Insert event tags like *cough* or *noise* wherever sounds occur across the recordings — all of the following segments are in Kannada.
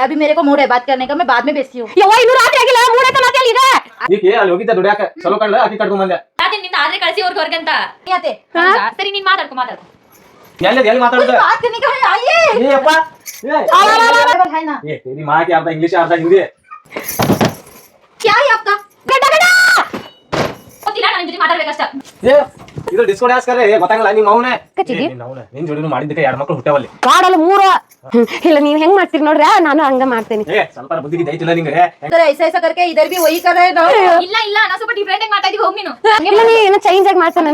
अभी मेरे को मूड है बात करने का मैं बाद में बेचती हूँ ಯವ್ವ ಇನ್ನೂ ರಾತ್ರಿ ಆಗಿಲ್ಲ ಮೂರ್ ಆಯ್ತು ಮತ್ತೆ ಈಗ ಈಕೆ ಅಲ್ಲಿ ಹೋಗಿದ್ದ ದುಡ್ಯಾಕ ಚಲೋ ಕಂಡ್ಲ ಆಕಿ ಕಟ್ಕೊಂಡ್ ಬಂದೆ ನಿನ್ನ ಆದ್ರೆ ಕಳ್ಸಿ ಅವ್ರಿಗೆ ಹೊರಗಂತ नहीं आते ಹೌದಾ? ಸರಿ ನೀನ್ ಮಾತಾಡ್ಕೊ ಮಾತಾಡ್ಕೊ ಎಲ್ಲಿ ಎಲ್ಲಿ ಮಾತಾಡುದ बात करने का है आइए ಏ ಅಪ್ಪ ಏ बराबर है ना ಏ तेरी माँ की अर्धा इंग्लिश अर्धा हिंदी क्या है आपका ಗಡ್ಡ ಗಡ್ಡ ಗೊತ್ತಿಲ್ಲ ನನ್ನ ಜೊತೆ ಮಾತಾಡ್ಬೇಕಷ್ಟ ಏ ಇದು ಡಿಸ್ಕೌಂಟ್ ಡ್ಯಾನ್ಸ್ ಗೊತ್ತಾಗಲ್ಲ ನಿಮ್ಮ ಅವನೇ. ನಿನ್ ಜೋಡಿನು ಮಾಡಿದ್ದಕ್ಕೆ ಎರಡು ಮಕ್ಕಳು ಹುಟ್ಟವಲ್ಲಿ? ಕಾಡಲ್ಲ ಮೂರು. ಇಲ್ಲ ನೀವ್ ಹೆಂಗ್ ಮಾಡ್ತೀರಿ ನೋಡ್ರಿ? ನಾನು ಹಂಗ ಮಾಡ್ತೀನಿ. ಸ್ವಲ್ಪ ಬುದ್ಧಿಗೆ ದೈತಿಲ್ಲ ನಿಂಗೆ ಕರೆ ಐಸ ಇದರ್ ಬಿ ಒಯಿ ಇಲ್ಲ ಇಲ್ಲ ಸ್ವಲ್ಪ ಡಿಫರೆಂಟ್ ಇಲ್ಲ ಚೇಂಜ್ ಆಗಿ ಮಾಡ್ತಾನೆ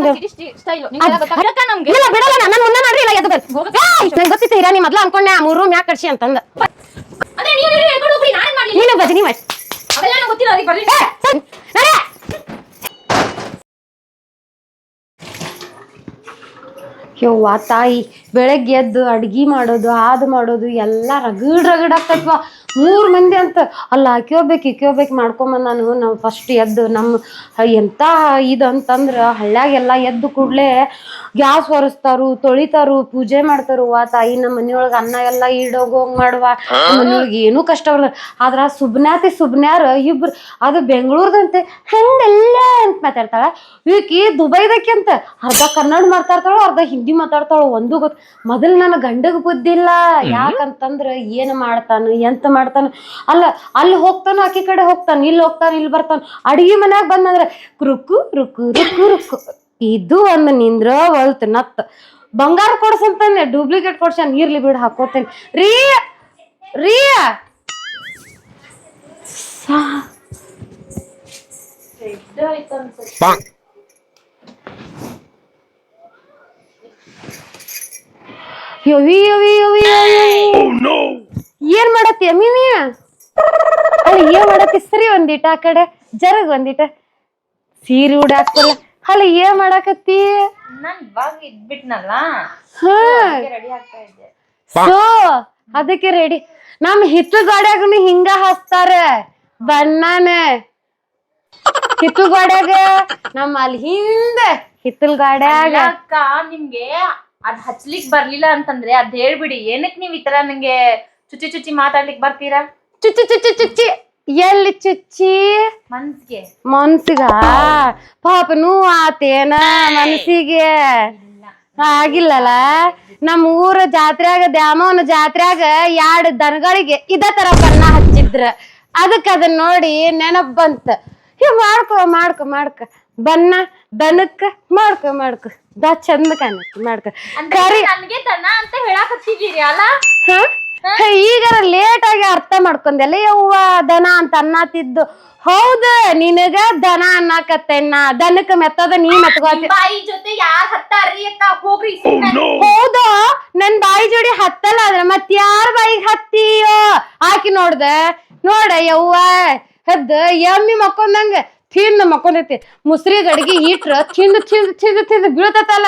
ಸ್ಟೈಲ್ ನಿಮಗೆ ನಮಗೆ ಇಲ್ಲ ಬಿಡಲ್ಲ ನಾನು ಗೊತ್ತಿತ್ತು ಇರಾ ಅನ್ಕೊಂಡೆ ಆ ಮೂರು ಮ್ಯಾಕ್ ಕಡ್ಸಿ ಅಂತಂದ. ನೀನು ಹೇಳ್ಕೊಂಡು ಹೋಗ್ಬಿಡಿ ನಾನು ನೀನು ಮಾಡಿ ಗೊತ್ತಿಲ್ಲ ಬರ್ಲಿ. ಯವ್ವ ತಾಯಿ ಬೆಳಗ್ಗೆ ಎದ್ದು ಅಡ್ಗಿ ಮಾಡೋದು ಅದು ಮಾಡೋದು ಎಲ್ಲ ರಗಡ್ ರಗಡ್ ಆಗ್ತೈತ್ವ. ಮೂರ್ ಮಂದಿ ಅಂತ. ಅಲ್ಲ ಹಾಕ್ಯೋಬೇಕು ಇಕ್ಯೋಬೇಕು ಮಾಡ್ಕೊಂಬ ನಾನು. ನಾವು ಫಸ್ಟ್ ಎದ್ದು ನಮ್ಮ ಎಂತ ಇದು ಅಂತಂದ್ರ ಹಳ್ಳ್ಯಾಗೆಲ್ಲ ಎದ್ದು ಕೂಡ್ಲೆ ಗ್ಯಾಸ್ ಒರೆಸ್ತಾರು ತೊಳಿತಾರು ಪೂಜೆ ಮಾಡ್ತಾರು. ವಾ ತಾಯಿ ನಮ್ಮ ಮನಿಯೊಳಗ ಅನ್ನ ಎಲ್ಲ ಇಡೋಗೋಂಗ್ ಮಾಡುವ. ಮನೆಯೊಳಗೆ ಏನೂ ಕಷ್ಟವಲ್ಲ ಆದ್ರ ಸುಬ್ನ್ಯಾತಿ ಸುಬ್ನ್ಯಾರ ಇಬ್ರು ಅದು ಬೆಂಗಳೂರ್ದಂತೆ ಹೆಂಗೆಲ್ಲ ಅಂತ ಮಾತಾಡ್ತಾಳ. ಈಕಿ ದುಬೈದಕ್ಕೆ ಅಂತ. ಅರ್ಧ ಕನ್ನಡ ಮಾತಾಡ್ತಾಳ ಅರ್ಧ ಹಿಂದಿ ಮಾತಾಡ್ತಾಳು ಒಂದು ಗೊತ್ತ. ಮೊದಲ್ ನನ್ನ ಗಂಡಗ ಬುದ್ಧಿಲ್ಲ ಯಾಕಂತಂದ್ರ ಏನ್ ಮಾಡ್ತಾನು ಎಂತ ಮಾಡ್ತಾನ? ಅಲ್ಲ ಅಲ್ಲಿ ಹೋಗ್ತಾನ ಆಕಿ ಕಡೆ ಹೋಗ್ತಾನ ಇಲ್ಲಿ ಹೋಗ್ತಾನ ಇಲ್ಲಿ ಬರ್ತಾನ ಅಡಿಗೆ ಮನ್ಯಾಗ ಬಂದಂದ್ರೆ ರುಕು ರುಕು ರುಕು ರುಕು. ಇದು ಒಂದು ನಿಂದ್ರ ಹೊಲ್ತ ನತ್ತ. ಬಂಗಾರ ಕೊಡ್ಸಂತಾನೆ ಡೂಪ್ಲಿಕೇಟ್ ಕೊಡ್ಸನ್ ಇರ್ಲಿ ಬಿಡು ಹಾಕೋತೇನೆ. ರೀ ರೀ ಯವಿ ಯವಿ ಯವಿ ಯವಿ ಏನ್ ಮಾಡತ್ತಿ ಅಮ್ಮಿ ನೀ? ಅಲ್ಲ ಏನ್ ಮಾಡತ್ತಿ? ಸರಿ ಒಂದಿಟ ಆ ಕಡೆ ಜರಗ್ ಒಂದಿಟ. ಸೀರೆ ಉಡಾಕಲ್ಲ ಅಲ್ಲ ಏನ್ ಮಾಡಾಕತ್ತಿ? ನಾನ್ ಇವಾಗ ಇದ್ಬಿಟ್ನಲ್ಲ ಹಾ. ರೆಡಿ ಆಗ್ತಾ ಇದ್ದೆ. ಸೊ ಅದಕ್ಕೆ ರೆಡಿ ನಮ್ ಹಿತ್ತು ಗಾಡ್ಯಾಗನು ಹಿಂಗ ಹಚ್ತಾರ ಬಣ್ಣನ. ಹಿತ್ತು ಗಾಡ್ಯಾಗ ನಮ್ಮ ಅಲ್ಲಿ ಹಿಂದೆ ಹಿತ್ತಲ್ ಗಾಡ್ಯಾಗ ಅಕ್ಕ ನಿಮ್ಗೆ ಅದ್ ಹಚ್ಲಿಕ್ ಬರ್ಲಿಲ್ಲ ಅಂತಂದ್ರೆ ಅದ್ ಹೇಳ್ಬಿಡಿ. ಏನಕ್ ನೀವ್ ಈ ತರ ನಂಗೆ ಚುಚ್ಚಿ ಚುಚ್ಚಿ ಮಾತಾಡ್ಲಿಕ್ಕೆ ಬರ್ತೀರಾ? ಚುಚ್ಚಿ ಚುಚ್ಚಿ ಚುಚ್ಚಿ ಎಲ್ಲಿ ಚುಚ್ಚಿ? ಮನ್ಸಿಗೆ. ಮನ್ಸಿಗ? ಪಾಪ ನೋವು ಆತೇನ ಮನಸ್ಸಿಗೆ ಆಗಿಲ್ಲಲ್ಲ? ನಮ್ಮ ಊರ ಜಾತ್ರ್ಯಾಗ ದ್ಯಾಮವನ ಜಾತ್ರ್ಯಾಗ ಎರಡು ದನಗಳಿಗೆ ಇದ ತರ ಬಣ್ಣ ಹಚ್ಚಿದ್ರ. ಅದಕ್ಕೆ ಅದನ್ನ ನೋಡಿ ನೆನಪು ಬಂತ. ಹೇ ಮಾಡ್ಕೊ ಮಾಡ್ಕೊ ಮಾಡ್ಕ. ಬಣ್ಣ ದನಕ್ಕ ಮಾಡ್ಕೊ ಮಾಡ್ಕೊ. ದಾ ಚಂದ ಕಾಣತ್ ಮಾಡ್ಕೊ. ಕರಿ. ನನ್ಗೆ ದನ ಅಂತ ಅಲ್ಲ? ಈಗಾರ ಲೇಟ್ ಆಗಿ ಅರ್ಥ ಮಾಡ್ಕೊಂಡೆಲ್ಲ ಯವ್ವ ದನ ಅಂತ ಅನ್ನತಿದ್ದು. ಹೌದ ನಿನಗ ದನ ಅನ್ನಕತ್ತೇನ? ದನಕ್ಕೆ ಮೆತ್ತದ ನೀ ಮೆತ್ಕೋತಿ ಬಾಯಿ ಜೊತೆ ಯಾರ್ ಹತ್ತಾರ್ರಿ ಅಕ್ಕ? ಹೋಗ್ರಿ ಸುಮ್ನೆ. ಹೌದಾ ನನ್ ಬಾಯಿ ಜೋಡಿ ಹತ್ತಲ್ಲ ಅದ್ರ ಮತ್ ಯಾರ ಬಾಯಿಗೆ ಹತ್ತೀಯೋ? ಹಾಕಿ ನೋಡ್ದ ನೋಡ ಯವ್ವ ಹದ್ದ ಎಮ್ಮಿ ಮಕ್ಕೊಂದಂಗ ತಿಂದ ಮಕ್ಕೊಂದೈತಿ ಮುಸ್ರಿ ಗಡಿಗೆ ಇಟ್ರ ತಿಂದು ತಿಂದು ತಿಂದು ತಿಂದು ಬೀಳ್ತೈತಲ್ಲ.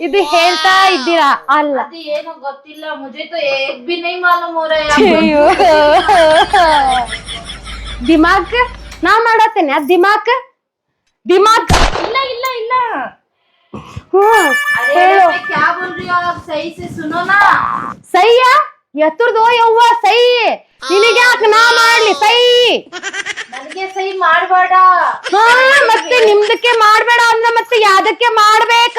ಇದು ಹೇಳ್ತಾ ಇದ್ದೀರಾ? ಅಲ್ಲ. ಅದು ಗೊತ್ತಿಲ್ಲ ಮುಜೆ ಅಯ್ಯೋ ನಾ ಮಾಡತ್ತೇನೆ. ಆ ದಿಮಾಕ್? ದಿಮಾಕ್. ಇಲ್ಲ ಇಲ್ಲ ಇಲ್ಲ. ನಾ ಮಾಡ್ಲಿ ನನಗೆ ಮತ್ತೆ ನಿಮ್ದಕ್ಕೆ ಮಾಡ್ಬೇಡ ಅಂದ್ರೆ ಮತ್ತೆ ಯಾದಕ್ಕೆ ಮಾಡ್ಬೇಕ?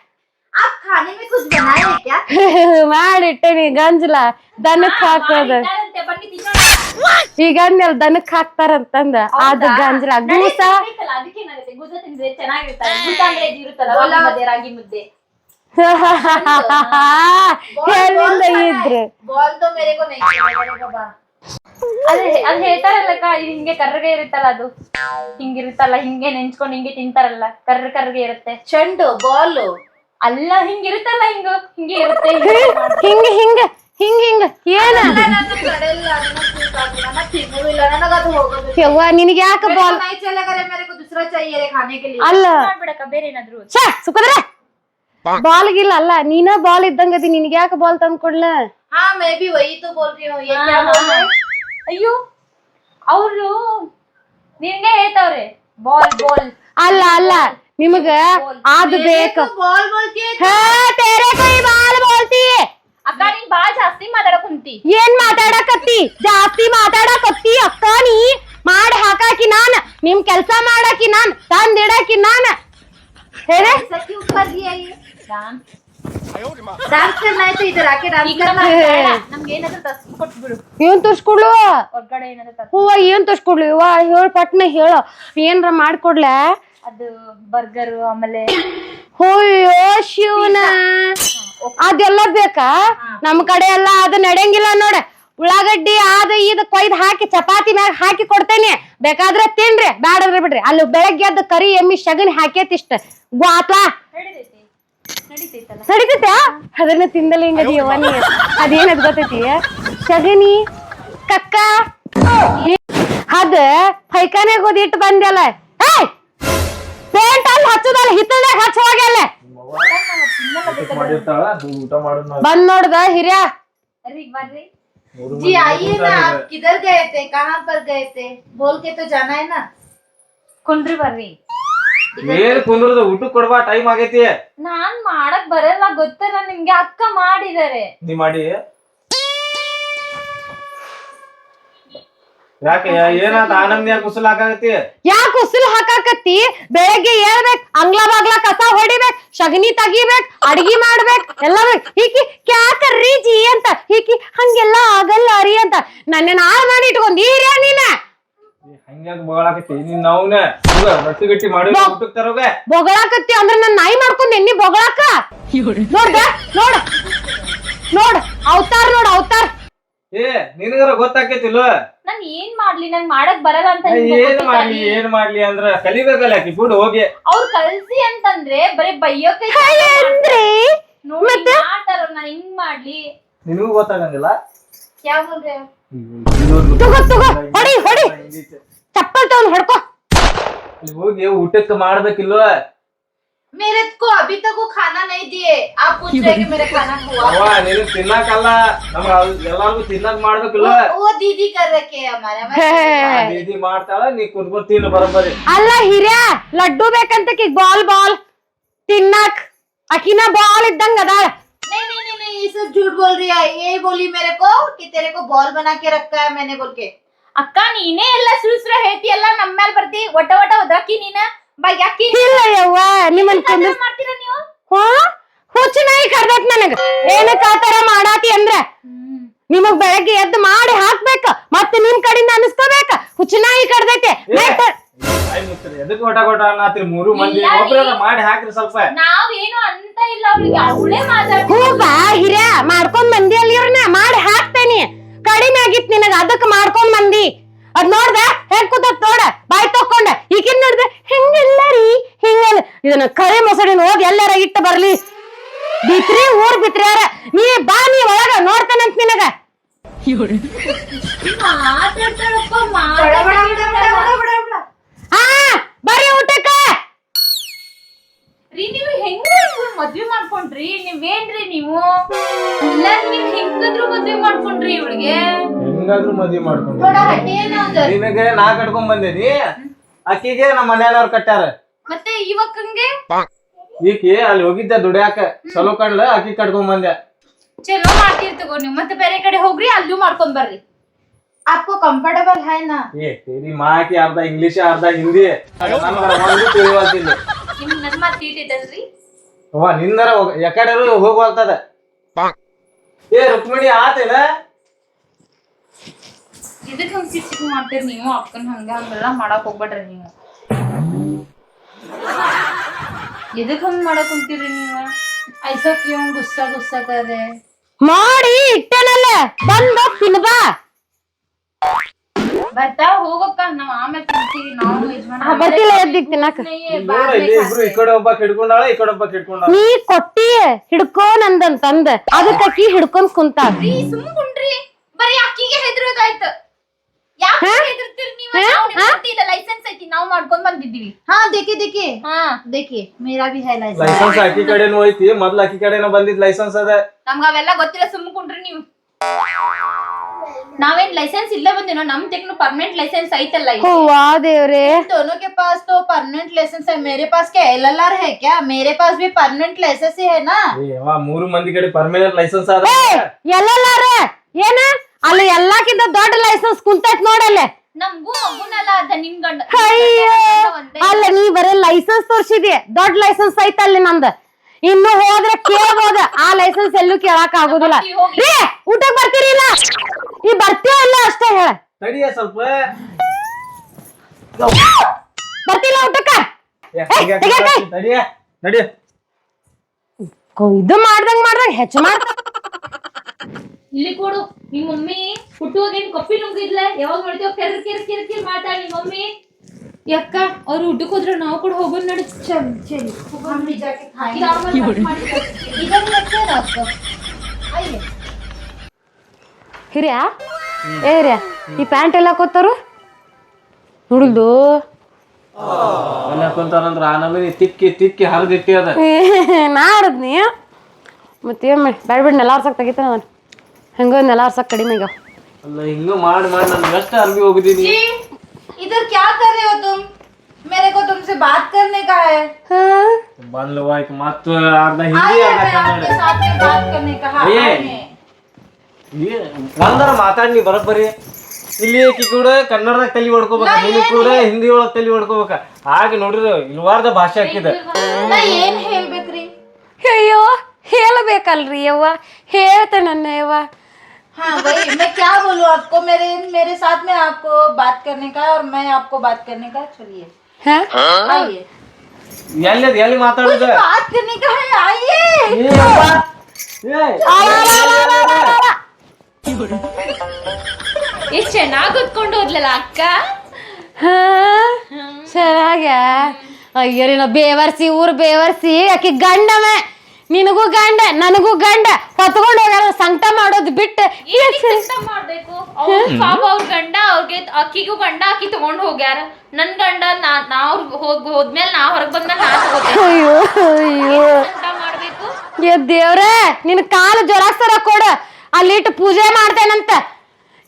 आप खाने में कुछ बनाए हैं क्या ಮಾಡಿಟ್ಟೇನಿ ಗಂಜಲ ದನಕ್ ಹಾಕೋದ ಬನ್ನಿ ತಿನ್ನೋಣ. ಈಗ ಅಂದ್ಮೇಲೆ ದನಕ್ ಹಾಕ್ತಾರಂತಂದ ಅದು ಹೌದಾ? ಗಂಜಲ ನನಗೆ ಗೂಸ ಗೊತ್ತಿತ್ತಲ್ಲ, ಅದಕ್ಕೇನಾಗುತ್ತೆ ಗುಜ ತಿಂದ್ರೆ ಚೆನ್ನಾಗಿರ್ತಾರೆ ಗುಜ ಅಂದ್ರೆ ಇದು ಇರುತ್ತಲ್ಲ ರಾಗಿ ಮುದ್ದೆ ರಾಗಿ ಮುದ್ದೆ ಎಲ್ಲಿಂದ *laughs* ಇದ್ರೆ बॉल तो मेरे को नहीं चाहिए मेरे को बा ಅದ್ ಅದ್ ಹೇಳ್ತಾರಲ್ಲಕ್ಕ ಇದು ಹಿಂಗೆ ಕರ್ರಗೆ ಇರುತ್ತಲ್ಲ ಅದು ಹಿಂಗಿರುತ್ತಲ್ಲ ಹಿಂಗೆ ನೆಂಚ್ಕೊಂಡ್ ಹಿಂಗೆ ತಿಂತಾರಲ್ಲ ಕರ್ರ ಕರ್ರಗೆ ಇರುತ್ತೆ ಚೆಂಡು ಬಾಲ್ ಅಲ್ಲ ಹಿಂಗ ಇರುತ್ತಲ್ಲ ಹಿಂಗ ಹಿಂಗೆ ಇರುತ್ತೆ ಹಿಂಗ ಹಿಂಗ ಹಿಂಗ ಹಿಂಗ. ಏನ? ನಿನಗೆ ಯಾಕ ಬಾಲ್ ಅಲ್ಲ. ಬಾಲ್ ಗಿಲ್ಲ ಅಲ್ಲ ನೀನ ಬಾಲ್ ಇದ್ದಂಗ ಅದಿ ನಿನಗೆ ಯಾಕ ಬಾಲ್ ತಂದ್ ಕೊಡ್ಲ ಅಯ್ಯೋ ಅವ್ರು ನಿನ್ನೆ ಹೇಳ್ತಾವ್ರೆ ಬಾಲ್ ಬಾಲ್. ಅಲ್ಲ ಅಲ್ಲ ನಿಮಗ ಅದ್ ಬೇಕ. ಜಾಸ್ತಿ ಕುಂತಿ. ಏನ್ ಮಾತಾಡಕತ್ತಿ? ಜಾಸ್ತಿ ಮಾತಾಡಕತ್ತಿ ಅಕ್ಕ ನೀ. ಮಾಡ್ ಹಾಕಾಕಿ ನಾನ್ ನಿಮ್ ಕೆಲ್ಸ ಮಾಡಾಕಿ ನಾನ್ ತಂದಿಡಾಕಿ ನಾನ್. ಏನ್ ತೋರ್ಸ್ಕೊಡ್ಲು? ಹೂವ ಏನ್ ತೋರ್ಸ್ಕೊಡ್ಲು? ಇವ ಹೇಳ್ ಪಟ್ನ ಹೇಳ. ಏನ್ರ ಮಾಡ್ಕೊಡ್ಲಾ? ಅದು ಬರ್ಗರ್ ಆಮೇಲೆ ಹೋಯ್ಯೋ ಶಿವನ. ಅದೆಲ್ಲ ಬೇಕಾ? ನಮ್ ಕಡೆ ಎಲ್ಲ ಅದು ನಡೆಯಂಗಿಲ್ಲ ನೋಡ. ಉಳ್ಳಾಗಡ್ಡಿ ಅದ ಇದ್ ಕೊಯ್ದು ಹಾಕಿ ಚಪಾತಿ ಮ್ಯಾಗ ಹಾಕಿ ಕೊಡ್ತೇನೆ. ಬೇಕಾದ್ರೆ ತಿನ್ರಿ ಬ್ಯಾಡ್ರಿ ಬಿಡ್ರಿ. ಅಲ್ಲಿ ಬೆಳಗ್ಗೆ ಎದ್ದು ಕರಿ ಎಮ್ಮಿ ಶಗಣಿ ಹಾಕೇತಿಷ್ಟ ಗ್ವಾತ್ಲಾ ನಡಿತೈತಿ. ನಡಿತೈತಲ್ಲ. ನಡಿತೈತೆ? ಅದನ್ನ ತಿಂದಲ್ಲ ಹಿಂಗ ನೀ. ಅದೇನದ್ ಗೊತ್ತೈತಿ? ಶಗನಿ ಕಕ್ಕ ಅದ ಪೈಖಾನೆಗೆ ಹೋದ್ ಬಂದೆಲ್ಲ ಬಂದ್ಯಲ್ಲ. ಏಯ್! ಪೇಂಟ್ ಅಲ್ಲಿ ಹಚ್ಚದಲ್ಲ ಹಿತ್ತಲ್ದಾಗ ಹಚ್ಚ ಹೋಗ್ಯಲ್ಲ ಮಾಡಿರ್ತಾಳ ಅದು ಊಟ ಮಾಡೋದ್ ನಾವು ಬಂದ್ ನೋಡ್ದ ಹಿರಿಯ ಬರ್ರಿ ಬರ್ರಿ ಮೂರು जी ಮಂದಿ आइए ना आप किधर गए थे कहाँ पर गए थे बोल के तो जाना है ना ಕುಂಡ್ರಿ ಬರ್ರಿ ಏನ್ ಕುಂದ್ರದ ಊಟಕ್ ಕೊಡ್ಬಾ ಟೈಮ್ ಆಗೈತಿ ನಾನ್ ಮಾಡಕ್ ಬರಲ್ಲ ಗೊತ್ತಲ್ಲ ನಿಮ್ಗೆ ಅಕ್ಕ ಮಾಡಿದಾರೆ ನೀ ಮಾಡಿ ಯಾಕೆ ಯಾಕೆ ಕುಸಲ್ ಯಾಕೆ ಉಸಿಲ್ ಹಾಕಾಕತ್ತಿ? ಬೆಳಗ್ಗೆ ಏಳ್ಬೇಕ್ ಅಂಗ್ಲ ಬಾಗ್ಲ ಕಸ ಹೊಡಿಬೇಕ್ ಶಗನಿ ತೆಗಿಬೇಕ್ ಅಡ್ಗಿ ಮಾಡ್ಬೇಕ್ ಎಲ್ಲ ಬೇಕ್ ಈಕಿ ಕ್ಯಾಕರ್ರಿ ಜಿ ಅಂತ ಈಕಿ ಹಂಗೆಲ್ಲ ಆಗಲ್ಲ ರೀ ಅಂತ. ನನ್ನ ನಾಳ್ ಮಾಡಿ ಇಟ್ಕೊಂಡ್ ನೀನ. ಹಂಗ್ಯಾಕ ಅಂದ್ರ ನೀನ್ ನಾವ್ನ. ರೊಟ್ಟಿ ಗಟ್ಟಿ ಮಾಡಿ ಊಟಕ್ ತರೋಗೆ. ಬೊಗಳಾಕತ್ತಿ ಅಂದ್ರೆ ನನ್ ನಾಯಿ ಮಾಡ್ಕೊಂಡ್ ಎನ್ನಿ ಬೊಗಳಾಕ? ನೋಡ್ದ ನೋಡ. ನೋಡ್ ಅವತಾರ್ ನೋಡ್ ಅವತಾರ್. ಏ ನಾನ್ ಏನ್ ಮಾಡ್ಲಿ? ಮಾಡಕ್ ಬರಲ್ಲ ಅಂತ ಮಾಡ್ಲಿ ಮಾಡ್ಲಿ ಅಂದ್ರ ಕಲಿಬೇಕಲ್ಲ ಹೋಗಿ. ಕಲ್ಸಿ ಅಂತಂದ್ರೆ ಬರೀ ಅಂದ್ರೆ ನಾನ್ ಮಾಡ್ಲಿ? ನಿನಗೂ ಗೊತ್ತಾಗಂಗಿಲ್ಲ? ಚಪ್ಪಲ್ ತಗೊಂಡ್ ಹೊಡ್ಕೋ. ಹೋಗಿ ಊಟಕ್ಕೆ ಮಾಡ್ಬೇಕಿಲ್ವ ಮೇರೆತ್ಕೊ. अभी तक वो खाना नहीं दिए आप पूछ रहे कि मेरे खाना हुआ ಅವ್ವ ನಿನಗ್ ತಿನ್ನಕಲ್ಲ ನಮ್ಗ ಎಲ್ಲಾರ್ಗು ತಿನ್ನಕ್ ಮಾಡ್ಬೇಕಿಲ್ವ वो, वो दीदी कर रखे हैं हमारे हमारे ಆ ದೀದಿ ಮಾಡ್ತಾಳ ನೀ ಕುಂತ್ಕೊಂಡ್ ತಿನ್ನು ಬರೋಬ್ಬರಿ ಅಲ್ಲ ಹಿರಿಯ ಲಡ್ಡು ಬೇಕಂತ ಬಾಲ್ ಬಾಲ್ ತಿನ್ನಕ್ ಅಕಿನ ಬಾಲ್ ಇದ್ದಂಗ ಅದಾಳ नहीं नहीं नहीं नहीं ये सब झूठ बोल रही है यही बोली मेरे को कि तेरे को बॉल बना के रखा है मैंने बोल के ಅಕ್ಕ ನೀನೇ ಎಲ್ಲ ಸುಳ್ಳು ಸುಳ್ಳು ಹೇಳ್ತಿ ಎಲ್ಲ ನಮ್ ಮ್ಯಾಲ್ ಬರ್ತಿ ಒಟ ಒಟ ಒದ್ರಾಕಿ ನೀನ ಬೈಯಾಕಿ ಇಲ್ಲ ಯವ್ವ ನಿಮ್ಮನ್ ಕುಂದ ಮಾಡ್ತೀರಾ ನೀವು? ಹಾ ಹುಚ್ಚ ನಾಯಿ ಕರ್ದೈತ್ ನನಗ. ಆತರ ಮಾಡಾತಿ ಅಂದ್ರ? ನಿಮಗ್ ಬೆಳಗ್ಗೆ ಎದ್ದು ಮಾಡಿ ಹಾಕ್ಬೇಕ ಮತ್ತೆ ನಿಮ್ ಕಡೆಯಿಂದ ಅನಿಸ್ಕೋಬೇಕ. ಹುಚ್ಚು ನಾಯಿ ಕರ್ದೈತೆ. ನೆಟ್ಟ- ಬಾಯ್ ಎದಕ್ ಒಟ ಕೊಟ ಅನ್ನತ್ರಿ ಮೂರು ಮಂದಿ ಇಲ್ಲ ಮಾಡಿ ಹಾಕ್ರಿ ಸ್ವಲ್ಪ. ನಾವೇನು ಅಂತ ಇಲ್ಲ ಅವ್ಳಿಗೆ ಅವಳೇ ಮಾತಾಡ್ತಿ ಹೂ ಬಾ ಹಿರಿಯ ಮಾಡ್ಕೊಂಡ್ ಮಂದಿ ಅಲ್ಲಿ ಇವ್ರನ್ನ. ಮಾಡಿ ಹಾಕ್ತೇನಿ. ಕಡಿಮೆ ಆಗಿತ್ತು ನಿನಗ ಅದಕ್ ಮಾಡ್ಕೊಂಡ್ ಮಂದಿ ಅದ್ ನೋಡ್ದೆ? ಹೆಂಗ್ ಕೂತ ತೋಡ ಬಾಯ್ ತಕ್ಕೊಂಡ. ಈಗಿನ ನೋಡ್ದೆ, ಹೆಂಗಿಲ್ಲ ರೀ, ಹಿಂಗಲ್ಲ ಇದನ್ನ ಕರೆ ಮೊಸಡಿನ ಹೋಗಿ ಎಲ್ಲಾರ ಇಟ್ಟ ಬರ್ಲಿ. ಬಿತ್ರಿ, ಊರ್ ಬಿತ್ರಿ ಯಾರ? ನೀ ಬಾ, ನೀ ಒಳಗ ನೋಡ್ತಾನಂತ ನಿನಗ. ಬರ್ರಿ ಊಟಕ್ಕ. ರೀ, ನೀವು ಮದ್ವೆ ಮಾಡ್ಕೊಂಡ್ರಿ? ನೀವೇನ್ರಿ ನೀವು? ಎಲ್ಲ ನೀವ್ ಹೆಂಗದ್ರು ಮದ್ವೆ ಮಾಡ್ಕೊಂಡ್ರಿ ಇವಳಿಗೆ? ಹೆಂಗಾದ್ರೂ ಮದ್ವಿ ಮಾಡ್ಕೊಂಡು थोड़ा हटिए ना उधर ನಿನಗೆ ನಾ ಕಟ್ಕೊಂಡ್ ಬಂದೇನಿ ಅಕ್ಕಿಗೆ ನಮ್ಮ ಮನ್ಯಾನವ್ರ ಕಟ್ಟಾರ ಮತ್ತೆ ಇವಕ್ಕಂಗೆ ಈಕಿ ಅಲ್ಲಿ ಹೋಗಿದ್ದೆ ದುಡ್ಯಾಕ ಚಲೋ ಕಂಡ್ಲ ಅಕ್ಕಿ ಕಟ್ಕೊಂಡ್ ಬಂದೆ ಚಲೋ ಮಾಡ್ತೀರಿ ತಗೋ ನೀವು ಮತ್ತೆ ಬೇರೆ ಕಡೆ ಹೋಗ್ರಿ ಅಲ್ಲೂ ಮಾಡ್ಕೊಂಡ್ ಬರ್ರಿ आपको कंफर्टेबल है ना ಏ ತೇರಿ ಮಾಕಿ ಅರ್ಧ ಇಂಗ್ಲಿಷ್ ಅರ್ಧ ಹಿಂದಿ ನನ್ಗ ಒಂದು ತಿಳಿವಲ್ತಿಲ್ಲ ನಿಮ್ ನನ್ ಮಾತ್ ತೀಟೈತಲ್ರಿ ಅವ್ವ ನಿಂದರ ಎಕಡೆ ಹೋಗ್ವಲ್ತದ ಏ ರುಕ್ಮಿಣಿ ಆತೇನ ಇದಕ್ಕೆ ಹಂಗೆ ಸಿಕ್ ಸಿಕ್ ಮಾಡ್ತೀರಿ ನೀವು ಅಕ್ಕನ ಹಂಗೆ ಹಂಗೆಲ್ಲ ಮಾಡಕ್ ಹೋಗ್ಬೇಡ್ರಿ ನೀವು. ಇದಕ್ಕೆ ಹಂಗೆ ಮಾಡಕ್ ಕುಂತೀರಿ ನೀವು? ಐಸಕ್ ಇವ್ ಗುಸ್ಸಾ ಗುಸ್ಸಾಕದೆ ಮಾಡಿ ಇಟ್ಟೇನಲ್ಲ ಬಂದು ತಿನ್ಬಾ ಬರ್ತಾ ಹೋಗಕ್ಕ ನಾವ್ ಆಮೇಲೆ ನಾವು ಆ, ಎದ್ದಿಗ್ ತಿನ್ನಾಕ. ನೀ ಕೊಟ್ಟಿ ಹಿಡ್ಕೋ ನಂದಂತಂದ. ಅದಕ್ಕೆ ಅಕ್ಕಿ ಹಿಡ್ಕೊಂಡ್ ಕುಂತಾಳ. ಸುಮ್ ಕುಂಡ್ರಿ. ಬರೀ ಅಕ್ಕಿಗೆ ಹೆದ್ರೋದಾಯ್ತು ಯಾಕೆ ಹೆದರ್ತೀರಿ ನೀವು ನಾವು ನಿಮ್ಗ್ ಗೊತ್ತಿಲ್ಲ ಲೈಸೆನ್ಸ್ ಐತಿ ನಾವು ಮಾಡ್ಕೊಂಡ್ ಬಂದಿದ್ದೀವಿ हाँ देखिए देखिए ಹಾ देखिए मेरा भी है लाइसेंस ಲೈಸೆನ್ಸ್ ಅಕ್ಕಿ ಕಡೆನೂ ಐತಿ ಮೊದ್ಲು ಅಕ್ಕಿ ಕಡೆನ ಬಂದಿದ್ ಲೈಸೆನ್ಸ್ ಅದ ನಮ್ಗ ಅವೆಲ್ಲ ಗೊತ್ತಿಲ್ಲ ಸುಮ್ ಕುಂಡ್ರಿ ನೀವು ನಾವೇನ್ ಲೈಸೆನ್ಸ್ ಇಲ್ಲ ಬಂದಿನೋ ನಮ್ ತೆಗ್ನು ಪರ್ಮನೆಂಟ್ ಲೈಸೆನ್ಸ್ ಐತಲ್ಲ ಈಗ. ಹೂವಾ ದೇವ್ರೆ दोनों के पास तो परमानेंट लाइसेंस है मेरे पास क्या एल है क्या मेरे पास भी परमानेंट लाइसेंस ही है ना ಏ ಅವ ಮೂರು ಮಂದಿ ಕಡೆ ಪರ್ಮನೆಂಟ್ ಲೈಸೆನ್ಸ್ ಅದ ಎಲ್ಲೆಲ್ಲಾರ ಏನ ಅಲ್ಲಿ ಎಲ್ಲಾಕಿಂತ ದೊಡ್ಡ ಲೈಸೆನ್ಸ್ ಕುಂತೈತ್ ನೋಡಲ್ಲೇ. ನಮ್ಗೂ ಮಗುನಲ್ಲ ಅದ ನಿಮ್ ಗಂಡ. ಅಯ್ಯೋ ಅಲ್ಲ ನೀ ಬರೀ ಲೈಸೆನ್ಸ್ ತೋರ್ಸಿದಿ ದೊಡ್ಡ ಲೈಸೆನ್ಸ್ ಐತಲ್ಲಿ ನಂದ. ಇನ್ನು ಹೋದ್ರೆ ಕೇಳ್ಬೋದ ಆ ಲೈಸೆನ್ಸ್ ಎಲ್ಲೂ ಕೇಳಕ್ ಆಗುದಿಲ್ಲ. ರೀ ಊಟಕ್ ಬರ್ತೀರಿ ಇಲ್ಲ? ಈ ಬರ್ತೀಯ ಇಲ್ಲ ಅಷ್ಟೇ ಹೇಳ. ತಡಿಯ ಸ್ವಲ್ಪ. ಬರ್ತಿಲ್ಲ ಊಟಕ್ಕ? ಏ? ತಡಿಯ. ಇದು ಮಾಡ್ದಂಗ್ ಮಾಡ್ದಂಗ್ ಹೆಚ್ಚು ಮಾಡ್ ಇಲ್ಲಿ ಕೊಡು. ನಿಮ್ ಮಮ್ಮಿ ಹುಟ್ಟುವಾಗ ಏನ್ ಕಪ್ಪಿ ನುಂಗಿದ್ಲ ಯಾವಾಗ ನೋಡ್ತೀವ ಕೆರ್ ಕೆರ್ ಕೆರ್ ಕೆರ್ ಮಾತಾಡ ನಿಮ್ ಮಮ್ಮಿ. ಯಾಕ? ಅವ್ರು ಊಟಕ್ಕೆ ಹೋದ್ರ ನಾವು ಕೂಡ ಹೋಗೋದ್ ನೋಡಿ. ಚಂಚಲಿ ಹಿರಿಯ? ಏ ಹಿರಿಯ ಈ ಪ್ಯಾಂಟ್ ಎಲ್ಲ ಹಾಕೋತಾರು ಹುಡುಗ್ದು ಹಾಕೊಂತಾರಂದ್ರ ಆಮೇಲೆ ತಿಕ್ಕಿ ತಿಕ್ಕಿ ಹರಿದಿಟ್ಟಿ ಅದ. ನಾ? ಆಡದ್ನಿ ಮತ್ತೇನ್ ಮಾಡಿ? ಬ್ಯಾಡ್ ಬಿಡ್ ನೆಲ ಹರ್ಸಕ್ ತೆಗಿತಾನ ಹೆಂಗೋ ನೆಲ ಆರ್ಸಕ್ ಕಡಿಮೆ ಈಗ ಅಲ್ಲ ಹಿಂಗ ಮಾಡಿ ಮಾಡಿ ನನ್ ಎಷ್ಟು ಅರ್ಬಿ ಹೋಗಿದೀನಿ जी इधर क्या कर रहे हो तुम मेरे को तुमसे बात करने का है ಬಂದ್ಲವ ಈಗ ಮತ್ತ ಅರ್ಧ ಹಿಂದಿ आइए ಅರ್ಧ मैं ಕನ್ನಡ आपके साथ में बात करने का हाँ, ये। आइए। ಏ, ಒಂದರ ಮಾತಾಡಿ ನೀ ಬರೋಬ್ಬರಿ ಇಲ್ಲಿ ಆಕಿ ಕೂಡ ಕನ್ನಡದಾಗ ತಲೆ ಹೊಡ್ಕೋಬೇಕ ನೀನು ಕೂಡ ಹಿಂದಿ ಒಳಗ್ ತಲೆ ಹೊಡ್ಕೋಬೇಕ ಹಾಗೆ ನೋಡಿದ್ರೆ ಇಲ್ವಾರ್ದ ಭಾಷೆ ಹಾಕಿದೆ ನಾ ಏನ್ ಹೇಳ್ಬೇಕ್ರಿ ಅಯ್ಯೋ ಹೇಳಬೇಕಲ್ರಿ ಯವ್ವ ಹೇಳ್ತೇನನ್ನ ಯವ್ವ हाँ वही मैं क्या बोलूँ आपको मेरे मेरे साथ में आपको बात करने का है और मैं आपको बात करने का है। चलिए ಹಾ? आइए ಎಲ್ಲಿ ಅದ್ ಎಲ್ಲಿ ಮಾತಾಡುದ बात करने का है आइए ಎಷ್ಟ್ ಚೆನ್ನಾಗ್ ಕುತ್ಕೊಂಡು ಹೋದ್ಲಲ್ಲ ಅಕ್ಕ ಹಾ? ಚೆನ್ನಾಗ ಅಯ್ಯೋ ನೀನು ಬೇವರ್ಸಿ ಊರ್ ಬೇವರ್ಸಿ ಆಕಿ ಗಂಡವ ನಿನಗೂ ಗಂಡ ನನಗೂ ಗಂಡ. ಹೊತ್ಕೊಂಡು ಹೋಗ್ಯಾರ ಸಂಕಟ ಮಾಡೋದು ಬಿಟ್ಟು ಮಾಡ್ಬೇಕು? ಅವ್ರ ಪಾಪ ಅವ್ರ ಗಂಡ ಅವ್ರಿಗೆ ಅಕ್ಕಿಗೂ ಗಂಡ ಅಕ್ಕಿ ತಗೊಂಡ್ ಹೋಗ್ಯಾರ. ನನ್ ಗಂಡ ನಾ ನಾವ್ ಹೋಗ್ ಹೋದ್ಮೇಲೆ ನಾ ಹೊರಗ್ ಬಂದ್ಮೇಲೆ ನಾ ಅಯ್ಯೋ ಅಯ್ಯೋ. ಮಾಡ್ಬೇಕು? ಏ ದೇವ್ರೇ ನಿನ್ ಕಾಲು ಜೊರಾಕ್ಸರ ಕೊಡು. ಅಲ್ಲಿಟ್ಟು ಪೂಜೆ ಮಾಡ್ತೇನಂತ.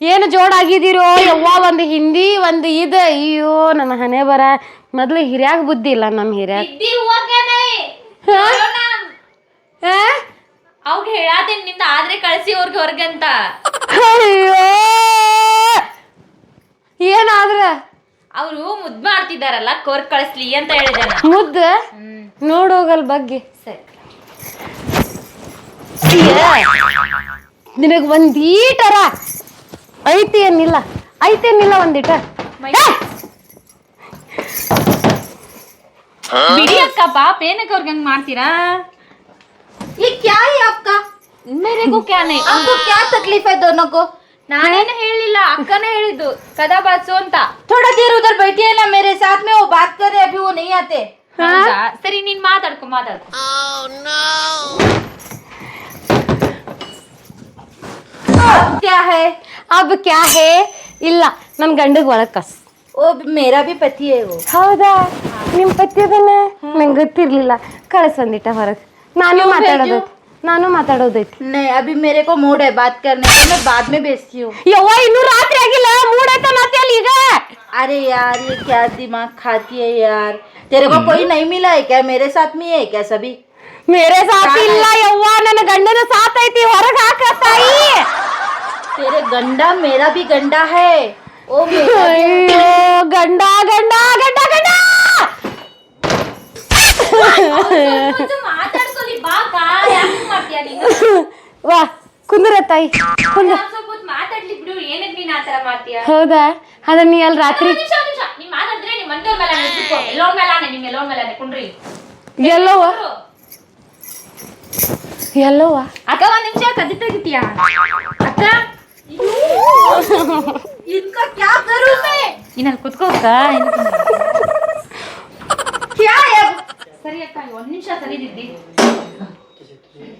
ಏನು ಜೋಡಾಗಿದ್ದೀರೋ ಯವ್ವ ಒಂದು ಹಿಂದಿ ಒಂದು ಇದು. ಅಯ್ಯೋ ನನ್ನ ಹಣೆ ಬರ ಮೊದ್ಲು ಹಿರಿಯಾಗ ಬುದ್ಧಿ ಇಲ್ಲ ನಮ್ಮ ಹಿರಿಯಾಗ. ಅವ್ಗ ಹೇಳಾತೇನ್ನಿಂದ ಆದ್ರೆ ಕಳ್ಸಿ ಅವ್ರಿಗೆ ಹೊರಗಂತ ಅಯ್ಯೋ! ಏನಾದ್ರ? ಅವ್ರು ಮುದ್ ಮಾಡ್ತಿದಾರಲ್ಲ ಕೋರ್ ಕಳಿಸ್ಲಿ ಅಂತ ಹೇಳಿದ ಮುದ್ದ? ನೋಡೋಗಲ್ ಬಗ್ಗೆ. ಸರಿ. ನಿನಗ್ ಒಂದೀಟರ ಐತಿ ಏನಿಲ್ಲ ಐತಿ ಏನಿಲ್ಲ ಒಂದೀಟ ಬಿಡಿ ಅಕ್ಕ ಪಾಪ ಏನಕ್ಕೆ ಅವ್ರಿಗೆ ಹಂಗ್ ಮಾಡ್ತೀರಾ? ये क्या है आपका ಮೇರೆಗೂ ಕ್ಯಾನೆ आपको क्या तकलीफ है दोनों को ನಾನೇನು ಹೇಳಿಲ್ಲ ಅಕ್ಕನೇ ಹೇಳಿದ್ದು ಕದಾ ಬಾಚು ಅಂತ थोड़ा देर उधर बैठिए ना मेरे साथ में वो बात कर रहे अभी वो नहीं आते ಹೌದಾ? ಸರಿ ನೀನ್ ಮಾತಾಡ್ಕೊ ಮಾತಾಡ್ಕೊ अब क्या है ಅಬ್ ಕ್ಯಾ ಹೇ ಇಲ್ಲ ನನ್ ಗಂಡಗ್ ಒಳಗ್ ಕಸ್ वो भी- मेरा भी पति है वो ಹೌದಾ ನಿಮ್ ಪತ್ಯದನ್ನ ನಂಗೆ ಗೊತ್ತಿರ್ಲಿಲ್ಲ ಕಳ್ಸ ಒಂದಿಟ ಹೊರಗ್ ನಾನು ಮಾತಾಡೋದು ನಾನು ಮಾತಾಡೋದೈತಿ नहीं अभी मेरे को मूड है बात करने का मैं बाद में बेचती हूँ ಯವ್ವ ಇನ್ನೂ ರಾತ್ರಿ ಆಗಿಲ್ಲ ಮೂಡೈತ ಮತ್ತೆ ಅಲ್ಲಿ ಈಗ अरे यार ये क्या दिमाग खाती है यार तेरे को कोई नहीं मिला है क्या मेरे साथ में ही है क्या सभी ಮೇರೆ ಸಾಥ್ ಇಲ್ಲ ಯವ್ವ ನನ್ನ ಗಂಡನ ಸಾತ್ ಐತಿ ಹೊರಗ್ ಹಾಕ ತಾಯಿ तेरे गंडा मेरा भी गंडा है ओ मेरा ಅಯ್ಯೋ ಗಂಡ ಗಂಡ ಗಂಡ ಗಂಡ *laughs* *laughs* *laughs* ವಾ ಕುಂದ್ರ ತಾಯಿ ಕುಂದ್ರ ನಾವ್ ಸ್ವಲ್ಪ ಹೊತ್ತು ಮಾತಾಡ್ಲಿ ಬಿಡು ಏನಕ್ಕೆ ನೀನ್ ಆತರ ಮಾಡ್ತೀಯ ಹೌದಾ ಅದ ನೀ ಅಲ್ಲಿ ರಾತ್ರಿ ಒಂದ್ ನಿಮಿಷ ಒಂದ್ ನಿಮಿಷ ನೀವ್ ಮಾತಾಡಿದ್ರೆ ನಿಮ್ ಮಂದಿಯವ್ರ ಮೇಲೆ ನಿಂತ್ಕೊ ಎಲ್ಲೋರ್ ಮೇಲೆ ಆನೆ ನಿಮ್ ಎಲ್ಲೋರ್ ಮೇಲೆ ಆನೆ ಕುಂಡ್ರಿ ಎಲ್ಲವ ಎಲ್ಲವ್ವ ಅಕ್ಕ ಒಂದ್ ನಿಮಿಷ ಕದ್ದಿ ತೆಗಿತೀಯ ಅಕ್ಕ इनका क्या करूं मैं ಇನ್ನ ಕುತ್ಕೋ ಅಕ್ಕ क्या है ಸರಿ ಅಕ್ಕ ಒಂದ್ ನಿಮಿಷ ಸರಿದಿದ್ದಿ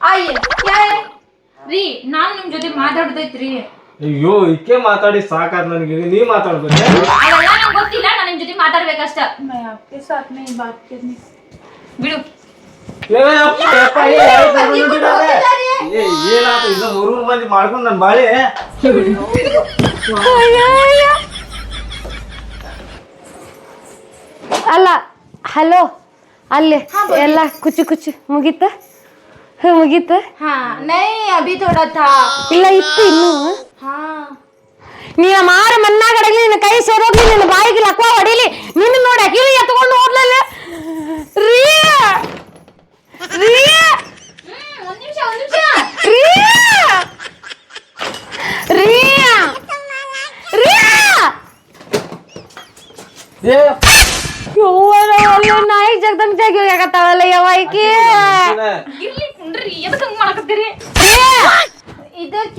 आइए क्या है ರೀ ನಾನ್ ನಿಮ್ ಜೊತೆ ಮಾತಾಡ್ದೈತ್ರಿ ಅಯ್ಯೋ ಇಕ್ಕೆ ಮಾತಾಡಿ ಸಾಕಾದ್ ನನಗೆ ನೀ ಮಾತಾಡ್ಬೇಕು ಅವೆಲ್ಲ ನಂಗೆ ಗೊತ್ತಿಲ್ಲ ನಾನು ನಿಮ್ ಜೊತೆ ಮಾತಾಡ್ಬೇಕಷ್ಟ मैं आपके साथ में ही बात करनी ಬಿಡು ಏ ಅಪ್ಪ, ಅಪ್ಪ, ಏ, ಯಾರು ಕರ್ಕೊಂಡ್ ಹೊಂಟಿದ್ದಾರೆ? ಏ, ಏನಾತು ಇದು ಮೂರು ಮಂದಿ ಮಾಡ್ಕೊಂಡು ನನ್ ಬಾಳೆ ಅಲ್ಲ ಹಲೋ ಅಲ್ಲಿ ಎಲ್ಲ ಕುಚ್ಚು ಕುಚ್ಚು ಮುಗೀತ ಹ್ಞೂ ಮುಗೀತ हाँ नहीं अभी थोड़ा था ಇಲ್ಲ ಇತ್ತು ಇನ್ನು हाँ ನೀನ ಮಾರ ಮನ್ನಾಗಡಲಿ ನಿನ್ನ ಕೈ ಸೇರೋಗ್ಲಿ ನಿನ್ನ ಬಾಯಿಗೆ ಲಕ್ವ ಹೊಡಿಲಿ ನಿನ್ನ ನೋಡಿ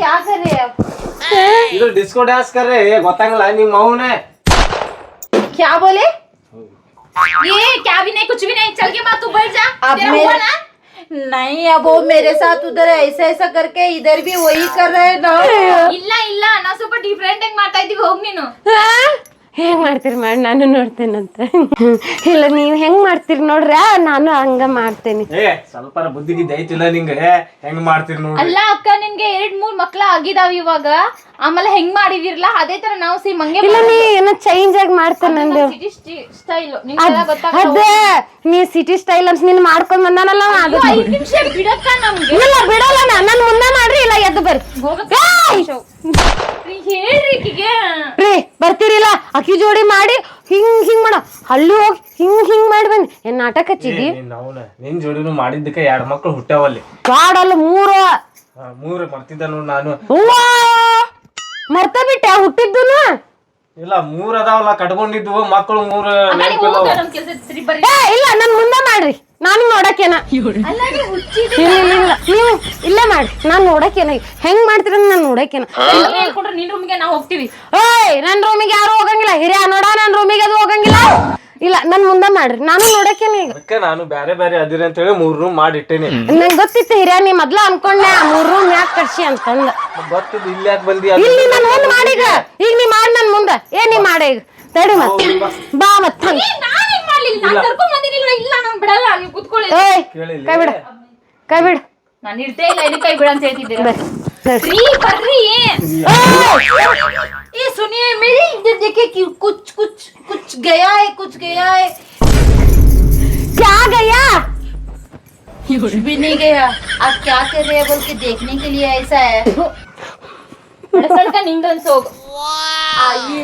क्या कर रहे हैं आप ಇದು ಡಿಸ್ಕೋ ಡ್ಯಾನ್ಸ್ ಕರ್ರೆ ಏ ಗೊತ್ತಾಗಲ್ಲ ನಿಮ್ಮ ಅವನೇ क्या बोले ये क्या भी नहीं कुछ भी नहीं चल के बात तू बैठ जा अब तेरा हुआ ना मेरे नहीं अब वो मेरे साथ उधर ऐसा ऐसा करके इधर भी वही कर रहे हैं ना ಇಲ್ಲ ಇಲ್ಲ ನಾ ಸ್ವಲ್ಪ ಡಿಫ್ರೆಂಟ್ ಆಗಿ ಮಾಡ್ತಾ ಇದೀವಿ ಹೋಗ್ ನೀನು ಹೆಂಗ್ ಮಾಡ್ತೀರಿ ಮಾಡಿ? ನಾನು ನೋಡ್ತೇನಂತ. ಇಲ್ಲ ನೀವು ಹೆಂಗ್ ಮಾಡ್ತೀರಿ ನೋಡ್ರ? ನಾನು ಹಂಗ ಮಾಡ್ತೇನೆ. ಏ ಸ್ವಲ್ಪ ಬುದ್ಧಿ ಐತಿಲ್ಲ ನಿಂಗೆ. ಹೆಂಗ್ ಮಾಡ್ತೀರಿ ನೋಡಿ ಅಲ್ಲ ಅಕ್ಕ ನಿನ್ಗೆ ಎರಡ್ ಮೂರ್ ಮಕ್ಳ ಆಗಿದಾವ ಇವಾಗ. ಆಮೇಲೆ ಹೆಂಗ್ ಮಾಡಿದಿರಲ್ಲ ಅದೇ ತರ ನಾವು ಸಿ ಹಂಗೆ ಇಲ್ಲ ನೀ ಏನೋ ಚೇಂಜ್ ಆಗಿ ಮಾಡ್ತೇನೆ ನಂದು. ಸ್ಟೈಲ್ ನಿಮ್ಗೆಲ್ಲ ಗೊತ್ತಾಗಲ್ಲ ಅದೇ ನೀ ಸಿಟಿ ಸ್ಟೈಲ್ ಅಂತ ನೀನು ಮಾಡ್ಕೊಂಡ್ ಬಂದಾನಲ್ಲ ಅವ ಅದು. ಐದ್ ನಿಮಿಷ ಬಿಡಕ್ಕ ನಮ್ಗೆ. ಇಲ್ಲ ಬಿಡಲ್ಲ ನಾನು ಮುಂದೆ ಮಾಡ್ರಿ ಇಲ್ಲ ಎದ್ದು ಬರ್ರಿ. ಹೋಗಕ್ಕ ರೀ ಬರ್ತೀರಿಲ್ಲ? ಅಕ್ಕಿ ಜೋಡಿ ಮಾಡಿ ಹಿಂಗ್ ಹಿಂಗ್ ಮಾಡ. ಅಲ್ಲಿ ಹೋಗಿ ಹಿಂಗ್ ಹಿಂಗ್ ಮಾಡಿ ಬನ್ನಿ. ಏನ್ ನಾಟಕ ಹಚ್ಚಿದಿ ನಿನ್ ಜೋಡಿನು ಮಾಡಿದ್ದಕ್ಕೆ ಎರಡ್ ಮಕ್ಳು ಹುಟ್ಟಾವಲ್ಲಿ ಕಾಡಲ್ಲ ಮೂರು. ಆ, ಮೂರು ಮರ್ತಿದ್ದ ನೋಡ್ ನಾನು. ಮರ್ತ ಬಿಟ್ಟೆ ಹುಟ್ಟಿದ್ದುನು? ಇಲ್ಲ ಮೂರ್ ಅದಾವಲ್ಲ ಕಟ್ಕೊಂಡಿದ್ವು ಮಕ್ಕಳು ಮೂರು ಇಲ್ಲ ನನ್ ಮುಂದೆ ಮಾಡ್ರಿ. ನಾನು ನೋಡಕೇನ ಇಲ್ಲ ನೀವು ಇಲ್ಲೇ ಮಾಡ್ರಿ ನಾನ್ ನೋಡಕೇನ ಹೆಂಗ್ ಮಾಡ್ತೀರ ನಾನು ನೋಡಕೇನ ನೀನ್ ರೂಮಿಗೆ ನಾವು ಹೋಗ್ತೀವಿ. ಏಯ್ ನನ್ ರೂಮಿಗೆ ಯಾರು ಹೋಗಂಗಿಲ್ಲ. ಹಿರಿಯ ನೋಡ ನನ್ ರೂಮಿಗೆ ಅದು ಹೋಗಂಗಿಲ್ಲ. ಇಲ್ಲ ನನ್ ಮುಂದೆ ಮಾಡ್ರಿ. ನಾನು ನೋಡಕೇನ ಈಗ? ಅದಕ್ಕೆ ನಾನು ಬ್ಯಾರೆ ಬ್ಯಾರೆ ಅದಿರಿ ಅಂತೇಳಿ ಮೂರ್ ರೂಮ್ ಮಾಡಿಟ್ಟೇನಿ. ನಂಗೆ ಗೊತ್ತಿತ್ತು ಹಿರಿಯ ನೀ ಮೊದ್ಲ ಅನ್ಕೊಂಡೆ ಆ ಮೂರ್ ರೂಮ್ ಯಾಕೆ ಕಟ್ಸಿ ಅಂತಂದ. ಬರ್ತದ ಇಲ್ಲಿ ಯಾಕೆ ಬಂದಿ ಇಲ್ಲಿ ನಾನು ಮುಂದ್ ಮಾಡೀಗ ಈಗ. ನೀ ಮಾಡ್ ನನ್ ಮುಂದೆ. ಏ ನೀ ಮಾಡ ಈಗ. ತಡಿ ಮತ್ ಬಾ. ಮತ್ ಹಂಗ್. ಏ, ನಾನೇನ್ ಮಾಡ್ಲಿಲ್ಲ ನಾನ್ ಕರ್ಕೊಂಡ್ ಬಂದಿನಿಲ್ಲ ಇಲ್ಲ ನಾನ್ ಬಿಡಲ್ಲ ನೀವು ಕುತ್ಕೊಳ್ಳಿ ಏಯ್ ಕೇಳಿಲ್ಲ ಕೈ ಬಿಡ ಕೈ ಬಿಡ ನಾನು ಇರ್ತೇ ಇಲ್ಲ ಇದಕ್ಕೆ ಕೈ ಬಿಡ ಅಂತ ಹೇಳ್ತಿದ್ದೀರಾ ಬರ್ರಿ ನಡ್ರಿ. ರೀ ಬರ್ರಿ ये सुनिए मेरे इधर देखिए कि कुछ कुछ कुछ गया है कुछ गया है क्या गया कुछ भी नहीं गया आप क्या कर रहे हैं बोल के देखने के लिए ऐसा है ಬಡಸಡ್ಕ ನಿಂದೊಂದ್ ಸೋಗು आइए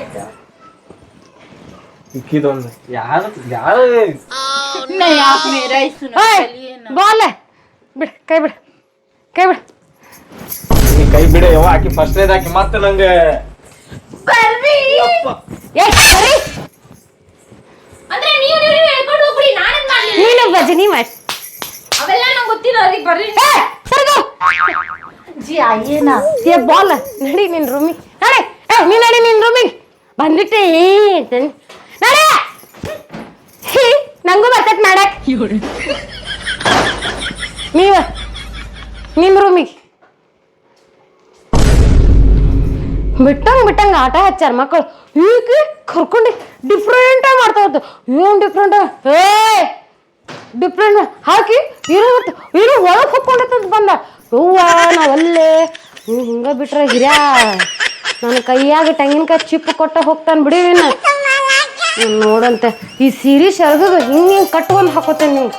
ಕೈ ಬಿಡ ಕೈ ಬಿಡ. ಕೈ ಬಿಡ ಯಾವ ಆಕಿ ಫಸ್ಟ್ ಏದ್ ಹಾಕಿ ಮತ್ತೆ ನಂಗೆ. ನೀನು ಅವೆಲ್ಲ ಜಿ ಬಾಲ ನಡಿ ನಿನ್ ರೂಮಿ ನಡಿ ಏ ನೀನ್ ನಡಿ ನಿನ್ ರೂಮಿಗೆ ಬಂದ್ಬಿಟ್ಟೆ ನಡಿ ಹೀ ನಂಗೂ ಬರ್ತೈತ್ ಮಾಡಕ್ ನೀವ ನಿಮ್ ರೂಮಿಗೆ ಬಿಟ್ಟಂಗ್ ಬಿಟ್ಟಂಗ್ ಆಟ ಹಚ್ಚಾರ ಮಕ್ಕಳು ಈಗ ಕರ್ಕೊಂಡು ಡಿಫ್ರೆಂಟ್ ಆಗಿ ಮಾಡ್ತಾ ಏನ್ ಡಿಫ್ರೆಂಟ್ ಏ ಡಿಫ್ರೆಂಟ್ ಹಾಕಿ ಇರೋ ಇರೋ ಒಳಗೆ ಹೊಕ್ಕೊಂಡಂತ ಬಂದ. ಹೂವ ನಾವಲ್ಲೇ ನೀವು ಹಿಂಗ ಬಿಟ್ರೆ ಹಿರ್ಯಾ. ನನ್ನ ಕೈಯಾಗ ತೆಂಗಿನಕಾಯಿ ಚಿಪ್ಪು ಕೊಟ್ಟ ಹೋಗ್ತಾನೆ ಬಿಡಿವಿನ ನೋಡಂತೆ. ಈ ಸೀರೆ ಶರ್ಗಗ ಹಿಂಗೆ ಹಿಂಗೆ ಕಟ್ಕೊಂಡು ಹಾಕೋತೇನೆ ನೀವು